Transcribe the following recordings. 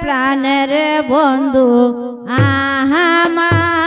প্রাণের বন্ধু আহামায়ে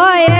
ভয়ে